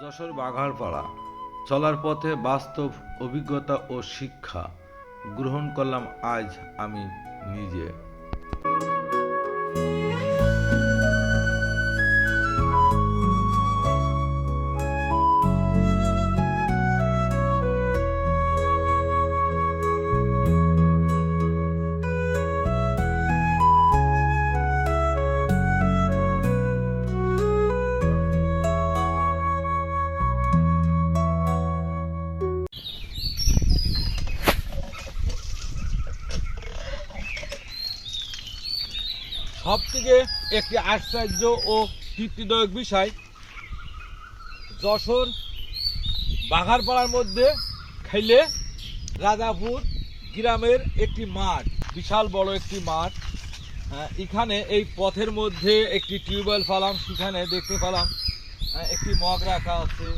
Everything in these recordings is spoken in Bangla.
যশোর বাঘারপাড়া চলার পথে বাস্তব অভিজ্ঞতা ও শিক্ষা গ্রহণ করলাম আজ আমি নিজে। সব থেকে একটি আশ্চর্য ও তৃপ্তিদায়ক বিষয় যশোর বাঘারপাড়ার মধ্যে খাইলে রাজাপুর গ্রামের একটি মাঠ বিশাল বড় একটি মাঠ। আহ, এখানে এই পথের মধ্যে একটি টিউবওয়েল ফালাম সেখানে দেখতে পেলাম আহ, একটি মগ রাখা আছে।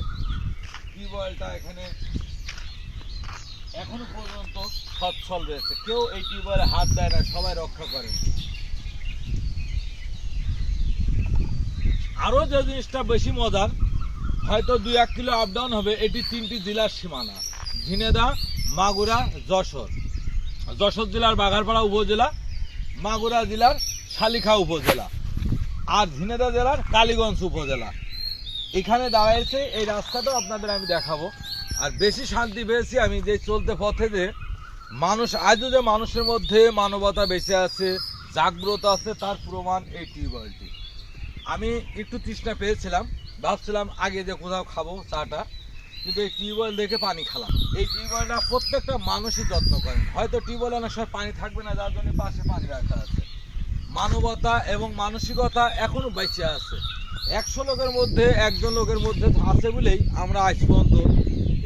টিউবওয়েলটা এখানে এখনও পর্যন্ত সচ্ছল রয়েছে। কেউ এই টিউবওয়েলে হাত দেয় না সবাই রক্ষা করে। আরও যে জিনিসটা বেশি মজার, হয়তো দুই এক কিলো আপ ডাউন হবে, এটি তিনটি জেলার সীমানা। ঝিনেদা মাগুরা, যশোর। যশোর জেলার বাঘারপাড়া উপজেলা, মাগুরা জেলার শালিখা উপজেলা, আর ঝিনেদা জেলার কালীগঞ্জ উপজেলা। এখানে দাঁড়াইছে, এই রাস্তাটা আপনাদের আমি দেখাবো। আর বেশি শান্তি পেয়েছি আমি যে চলতে পথে যে মানুষ, আজও যে মানুষের মধ্যে মানবতা বেঁচে আছে, জাগ্রত আছে, তার প্রমাণ এই টিউবওয়েলটি। আমি একটু তৃষ্ণা পেয়েছিলাম, ভাবছিলাম আগে যে কোথাও খাব চাটা, কিন্তু এই টিউবওয়েল দেখে পানি খেলাম। এই টিউবওয়েলটা প্রত্যেকটা মানুষই যত্ন করেন। হয়তো টিউবওয়েল অনেক সময় পানি থাকবে না, যার জন্য পাশে পানি রাখা আছে। মানবতা এবং মানসিকতা এখনও বেঁচে আছে। একশো লোকের মধ্যে একজন লোকের মধ্যে আছে বলেই আমরা আজ পর্যন্ত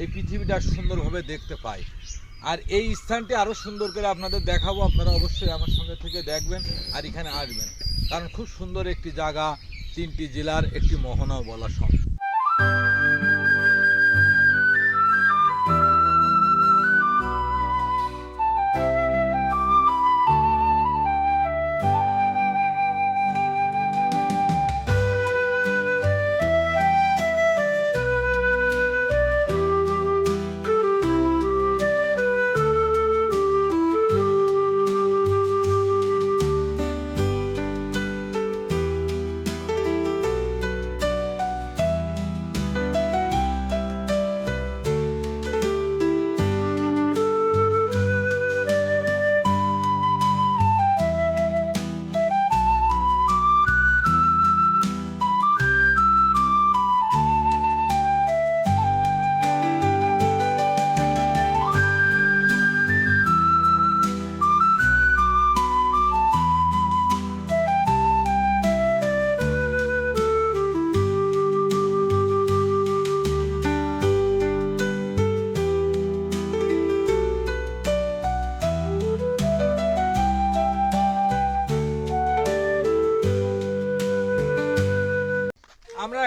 এই পৃথিবীটা সুন্দরভাবে দেখতে পাই। আর এই স্থানটি আরও সুন্দর করে আপনাদের দেখাবো। আপনারা অবশ্যই আমার সঙ্গে থেকে দেখবেন আর এখানে আসবেন। কারণ খুব সুন্দর একটি জায়গা। তিনটি জেলার একটি মোহনাও বলা সম্ভব।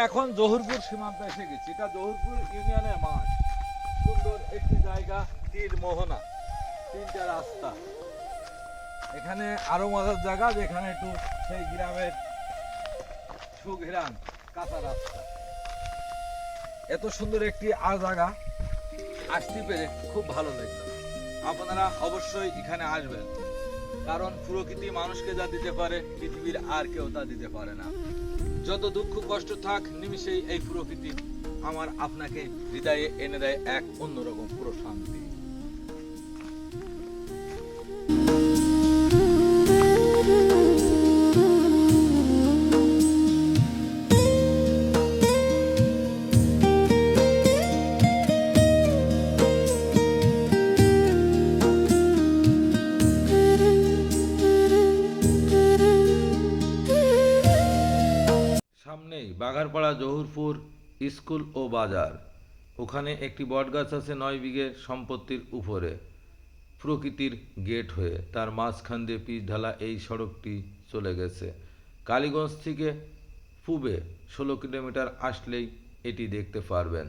এখন জহুরপুর সীমান্ত এসে গেছি। এটা জহুরপুর ইউনিয়নের মাঠ। সুন্দর একটি জায়গা তীর মোহনা। তিনটা রাস্তা। এখানে আরও মজার জায়গা, যেখানে একটু সেই গ্রামের সুঘেরান কাঁচা রাস্তা। এত সুন্দর একটি আর জায়গা। আসতে পেরে খুব ভালো লাগল। আপনারা অবশ্যই এখানে আসবেন। কারণ প্রকৃতি মানুষকে যা দিতে পারে, পৃথিবীর আর কেউ তা দিতে পারে না। যত দুঃখ কষ্ট থাক, নিমিষেই এই প্রকৃতি আমার আপনাকে হৃদয়ে এনে দেয় এক অন্যরকম প্রশান্তি সামনেই বাঘারপাড়া জহুরপুর স্কুল ও বাজার। ওখানে একটি বটগাছ আছে নয় বিঘে সম্পত্তির উপরে। প্রকৃতির গেট হয়ে তার মাঝখান দিয়ে পিচ ঢালা এই সড়কটি চলে গেছে। কালীগঞ্জ থেকে পূবে ষোলো কিলোমিটার আসলেই এটি দেখতে পারবেন।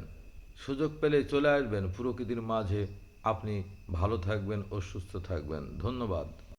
সুযোগ পেলে চলে আসবেন। প্রকৃতির মাঝে আপনি ভালো থাকবেন ও সুস্থ থাকবেন। ধন্যবাদ।